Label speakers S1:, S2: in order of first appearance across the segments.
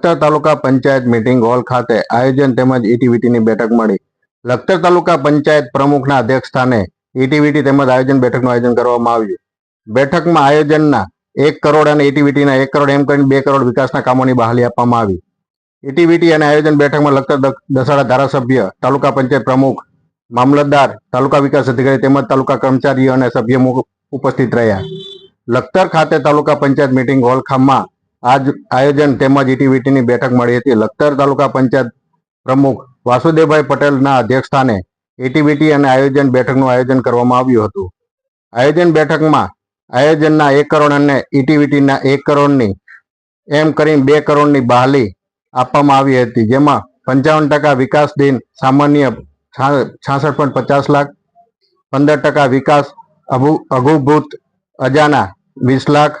S1: Lakhtar taluka panchayat meeting hall ખાતે આયોજન તેમજ ઇટીવીટીની બેઠક મળી. લખતર તાલુકા પંચાયત પ્રમુખના અધ્યક્ષ સ્થાને ઇટીવીટી તેમજ આયોજન બેઠકનું આયોજન કરવામાં આવ્યું. બેઠકમાં આયોજનના એક કરોડ અને ઇટીવીટીના એક કરોડ એમ કરીને બે કરોડ વિકાસના કામોની બહાલી આપવામાં આવી. ઇટીવીટી અને આયોજન બેઠકમાં લખતર દસાડા ધારાસભ્ય, તાલુકા પંચાયત પ્રમુખ, મામલતદાર, તાલુકા વિકાસ અધિકારી તેમજ તાલુકા કર્મચારીઓ અને સભ્ય ઉપસ્થિત રહ્યા. લખતર ખાતે તાલુકા પંચાયત મીટિંગ હોલ ખામાં આજ આયોજન તેમજ ઇટીવીટીની બેઠક મળી હતી. લખતર તાલુકા પંચાયત પ્રમુખ વાસુદેવભાઈ પટેલના અધ્યક્ષસ્થાને ઇટીવીટી અને આયોજન બેઠકનું આયોજન કરવામાં આવ્યું હતું. આયોજન બેઠકમાં આયોજનના એક કરોડ અને ઇટીવીટીના એક કરોડની એમ કરીને બે કરોડની બહાલી આપવામાં આવી હતી. જેમાં પંચાવન ટકા વિકાસ દિન સામાન્ય છાસઠ પોઈન્ટ પચાસ લાખ, પંદર ટકા વિકાસ અઘુભૂત અજાના વીસ લાખ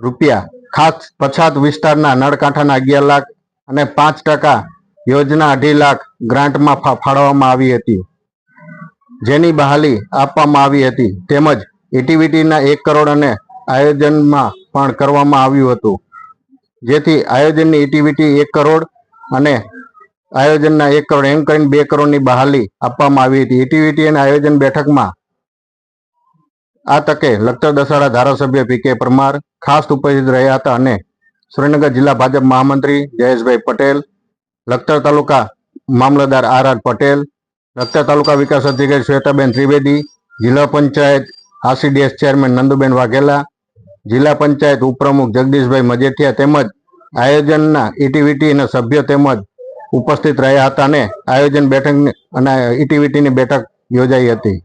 S1: રૂપિયા ખાસ પછાત વિસ્તારના નળકાંઠાના અગિયાર લાખ અને પાંચ ટકા યોજના અઢી લાખ ગ્રાન્ટમાં ફાળવવામાં આવી હતી. જેની બહાલી આપવામાં આવી હતી. તેમજ ઇટીવીટીના એક કરોડ અને આયોજનમાં પણ કરવામાં આવ્યું હતું. જેથી આયોજનની ઇટીવીટી એક કરોડ અને આયોજનના એક કરોડ એમ કરીને બે કરોડની બહાલી આપવામાં આવી હતી. ઇટીવીટી અને આયોજન બેઠકમાં આ તકે લખતર દસાડા ધારાસભ્ય પી કે પરમાર ખાસ ઉપસ્થિત રહ્યા હતા અને સુરેન્દ્રનગર જિલ્લા ભાજપ મહામંત્રી જયેશભાઈ પટેલ, લખતર તાલુકા મામલતદાર આર આર પટેલ, લખતર તાલુકા વિકાસ અધિકારી શ્વેતાબેન ત્રિવેદી, જિલ્લા પંચાયત આરસીડીએસ ચેરમેન નંદુબેન વાઘેલા, જિલ્લા પંચાયત ઉપપ્રમુખ જગદીશભાઈ મજેઠિયા તેમજ આયોજનના ઇટીવીટી ના સભ્યો તેમજ ઉપસ્થિત રહ્યા હતા અને આયોજન બેઠક અને ઇટીવીટીની બેઠક યોજાઈ હતી.